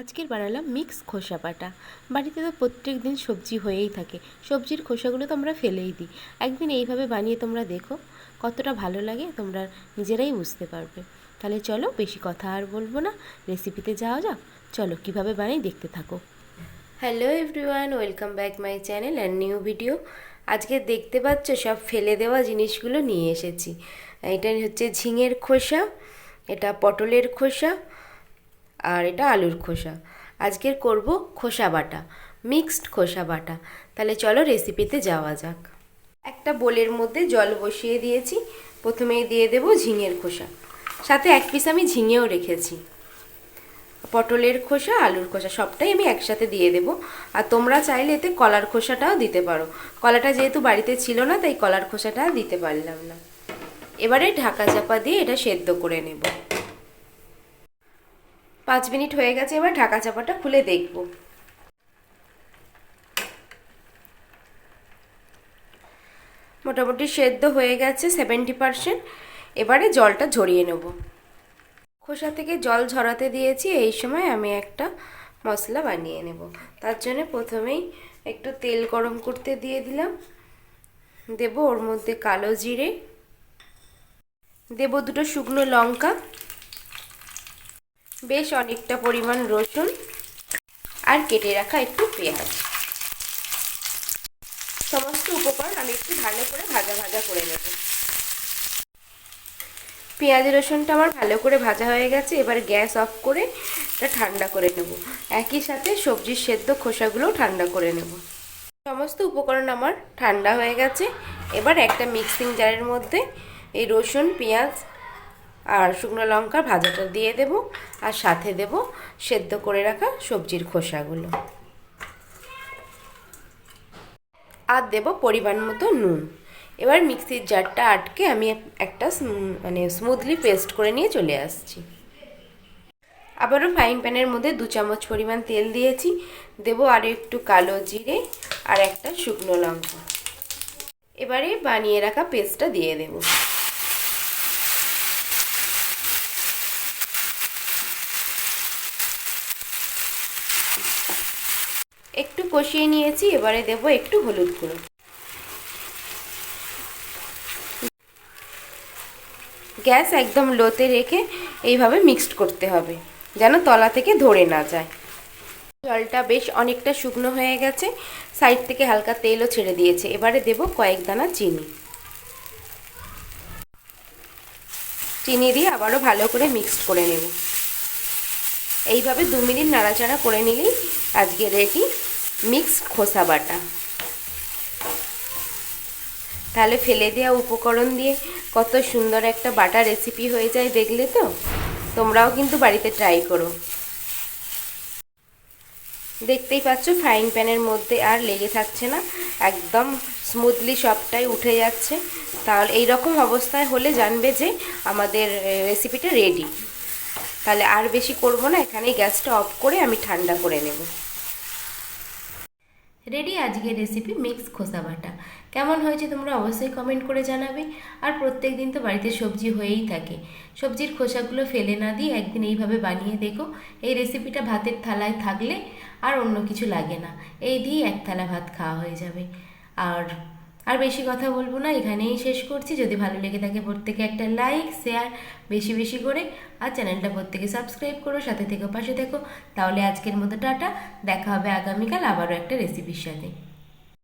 আজকের বানালাম মিক্স খোসা বাটা। বাড়িতে তো প্রত্যেক দিন সবজি হয়েই থাকে। সবজির খোসাগুলো তো আমরা ফেলেই দিই। একদিন এইভাবে বানিয়ে তোমরা দেখো, কতটা ভালো লাগে, তোমরা নিজেরাই বুঝতে পারবে। তাহলে চলো বেশি কথা আর বলব না রেসিপিতে যাওয়া যাক। চলো কীভাবে বানাই দেখতে থাকো। Hello everyone welcome back my channel and new video আজকে দেখতে পাচ্ছ, সব ফেলে দেওয়া জিনিসগুলো নিয়ে এসেছি। এটা হচ্ছে ঝিঙের খোসা, এটা পটলের খোসা আর এটা আলুর খোসা। আজকের করব খোসা বাটা, মিক্সড খোসা বাটা। তাহলে চলো রেসিপিতে যাওয়া যাক। একটা বোলের মধ্যে জল বসিয়ে দিয়েছি, প্রথমেই দিয়ে দেব ঝিঙের খোসা। সাথে এক পিস আমি ঝিঙেও রেখেছি। পটলের খোসা, আলুর খোসা, সবটাই আমি একসাথে দিয়ে দেব। আর তোমরা চাইলে এতে কলার খোসাটাও দিতে পারো। কলাটা যেহেতু বাড়িতে ছিল না, তাই কলার খোসাটা দিতে পারলাম না। এবারে ঢাকা চাপা দিয়ে এটা সেদ্ধ করে নেব। পাঁচ মিনিট হয়ে গেছে, এবার ঢাকা চাপাটা খুলে দেখব। মোটামুটি সেদ্ধ হয়ে গেছে সেভেন্টি পারসেন্ট এবারে জলটা ঝরিয়ে নেব। খোসা থেকে জল ঝরাতে দিয়েছি, এই সময় আমি একটা মশলা বানিয়ে নেব। তার জন্য প্রথমেই একটু তেল গরম করতে দিয়ে দিলাম। দেব ওর মধ্যে কালো জিরে। দেব দুটো শুকনো লঙ্কা। বেশ অনেকটা পরিমাণ রসুন আর কেটে রাখা একটু পেঁয়াজ। সমস্ত উপকরণ আমি একটু ভালো করে ভাজা ভাজা করে নেব। পেঁয়াজ রসুনটা আমার ভালো করে ভাজা হয়ে গেছে, এবার গ্যাস অফ করে এটা ঠান্ডা করে নেব। একই সাথে সবজির সেদ্ধ খোসাগুলোও ঠান্ডা করে নেব। সমস্ত উপকরণ আমার ঠান্ডা হয়ে গেছে, এবার একটা মিক্সিং জারের মধ্যে এই রসুন, পেঁয়াজ আর শুকনো লঙ্কা ভাজাটা দিয়ে দেব আর সাথে দেব সেদ্ধ করে রাখা সবজির খোসাগুলো। আর দেব পরিমাণ মতো নুন। এবার মিক্সির জারটা আটকে আমি একটা মানে স্মুথলি পেস্ট করে নিয়ে চলে আসছি। আবারও ফ্রাইং প্যানের মধ্যে দু চামচ পরিমাণ তেল দিয়েছি। দেব আর একটু কালো জিরে আর একটা শুকনো লঙ্কা। এবারে বানিয়ে রাখা পেস্টটা দিয়ে দেবো একটু কষিয়ে নিয়েছি, এবারে দেব একটু হলুদ গুঁড়ো। গ্যাস একদম লোতে রেখে এইভাবে মিক্সড করতে হবে, যেন তলা থেকে ধরে না যায়। জলটা বেশ অনেকটা শুকনো হয়ে গেছে, সাইড থেকে হালকা তেলও ছেড়ে দিয়েছে, এবারে দেব কয়েক দানা চিনি। চিনি দিয়ে আবারও ভালো করে মিক্সড করে নেব। এইভাবে দু মিনিট নাড়াচাড়া করে নিলেই আজকে রেডি। মিক্সড খোসা বাটা। তাহলে ফেলে দেওয়া উপকরণ দিয়ে কত সুন্দর একটা বাটা রেসিপি হয়ে যায় দেখলে তো? তোমরাও কিন্তু বাড়িতে ট্রাই করো। দেখতেই পাচ্ছ ফ্রাইং প্যানের মধ্যে আর লেগে থাকছে না। একদম স্মুথলি সবটাই উঠে যাচ্ছে। তাহলে এই রকম অবস্থায় হলে জানবে যে আমাদের রেসিপিটা রেডি তাহলে আর বেশি করব না এখানে গ্যাসটা অফ করে আমি ঠান্ডা করে নেব। রেডি? আজকের রেসিপি মিক্স খোসা বাটা। কেমন হয়েছে তোমরা অবশ্যই কমেন্ট করে জানাবে। আর প্রত্যেক দিন তো বাড়িতে সবজি হয়েই থাকে। সবজির খোসাগুলো ফেলে না দিয়ে একদিন এইভাবে বানিয়ে দেখো। এই রেসিপিটা ভাতের থালায় থাকলে আর অন্য কিছু লাগে না। এই দিয়েই এক থালা ভাত খাওয়া হয়ে যাবে। আর আর বেশি কথা বলব না, এখানেই শেষ করছি। যদি ভালো লেগে থাকে প্রত্যেকে একটা লাইক শেয়ার বেশি বেশি করে আর চ্যানেলটা প্রত্যেকে সাবস্ক্রাইব করো, সাথে থেকো পাশে থেকো। তাহলে আজকের মতো টাটা, দেখা হবে আগামীকাল আবারও একটা রেসিপির সাথে।